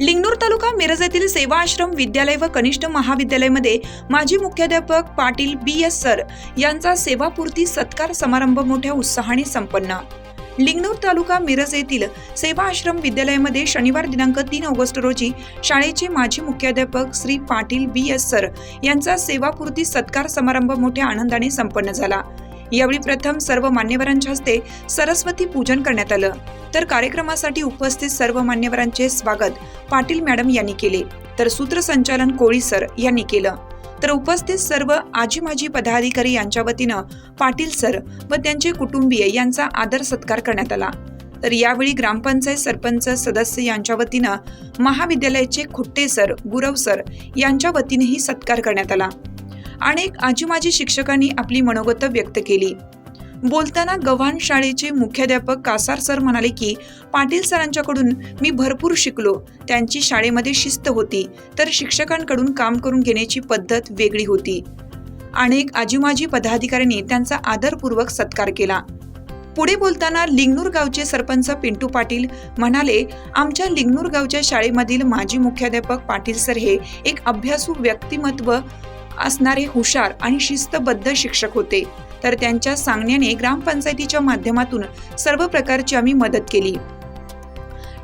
लिंगनूर तालुका मिरज येथील सेवा आश्रम विद्यालय व कनिष्ठ महाविद्यालयामध्ये माजी मुख्याध्यापक पाटील बी एस सर यांचा सेवापूर्ती सत्कार समारंभ मोठ्या उत्साहाने संपन्न. लिंगनूर तालुका मिरज येथील सेवा आश्रम विद्यालयामध्ये शनिवार दिनांक तीन ऑगस्ट रोजी शाळेचे माजी मुख्याध्यापक Shri Patil B S sir यांचा सेवापूर्ती सत्कार समारंभ मोठ्या आनंदाने संपन्न झाला. यावेळी प्रथम सर्व मान्यवरांच्या हस्ते सरस्वती पूजन करण्यात आलं. तर कार्यक्रमासाठी उपस्थित सर्व मान्यवरांचे स्वागत पाटील मॅडम यांनी केले. तर सूत्रसंचालन कोळी सर यांनी केलं. तर उपस्थित सर्व आजी माजी पदाधिकारी यांच्या वतीनं पाटील सर व त्यांचे कुटुंबीय यांचा आदर सत्कार करण्यात आला. तर यावेळी ग्रामपंचायत सरपंच सदस्य यांच्या वतीनं महाविद्यालयाचे खुट्टे सर गुरव सर यांच्या वतीनेही सत्कार करण्यात आला. अनेक आजी माजी शिक्षकांनी आपली मनोगत व्यक्त केली. बोलताना गव्हाण शाळेचे मुख्याध्यापक कासार सर म्हणाले की पाटील सरांच्याकडून मी भरपूर शिकलो. त्यांची शाळेमध्ये शिस्त होती तर शिक्षकांकडून काम करून घेण्याची पद्धत वेगळी होती. अनेक आजीमाजी पदाधिकाऱ्यांनी त्यांचा आदरपूर्वक सत्कार केला. पुढे बोलताना लिंगनूर गावचे सरपंच पिंटू पाटील म्हणाले आमच्या लिंगनूर गावच्या शाळेमधील माजी मुख्याध्यापक पाटील सर हे एक अभ्यासू व्यक्तिमत्व असणारे हुशार आणि शिस्तबद्ध शिक्षक होते. तर त्यांच्या सांगण्याने ग्रामपंचायतीच्या माध्यमातून सर्व प्रकारची आम्ही मदत केली.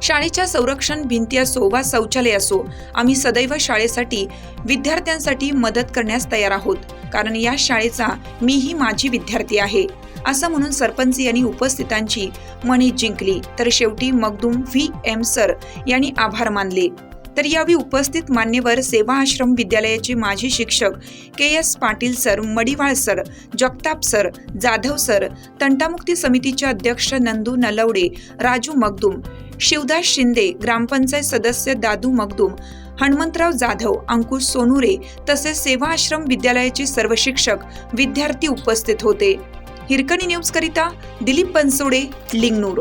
शाळेच्या संरक्षण भिंती असो वा शौचालय असो आम्ही सदैव शाळेसाठी विद्यार्थ्यांसाठी मदत करण्यास तयार आहोत. कारण या शाळेचा मीही माझी विद्यार्थी आहे. असं म्हणून सरपंच यांनी उपस्थितांची मने जिंकली. तर शेवटी मगदूम व्ही. एम. सर यांनी आभार मानले. तर यावेळी उपस्थित मान्यवर सेवा आश्रम विद्यालयाचे माजी शिक्षक K S Patil sir Madiwal sir Jagtap sir Jadhav sir तंटामुक्ती समितीचे अध्यक्ष नंदू नलवडे राजू मगदूम शिवदास शिंदे ग्रामपंचायत सदस्य दादू मगदूम हनुमंतराव जाधव अंकुश सोनुरे तसेच सेवा आश्रम विद्यालयाचे सर्व शिक्षक विद्यार्थी उपस्थित होते. हिरकणी न्यूज करिता दिलीप बनसोडे लिंगनूर.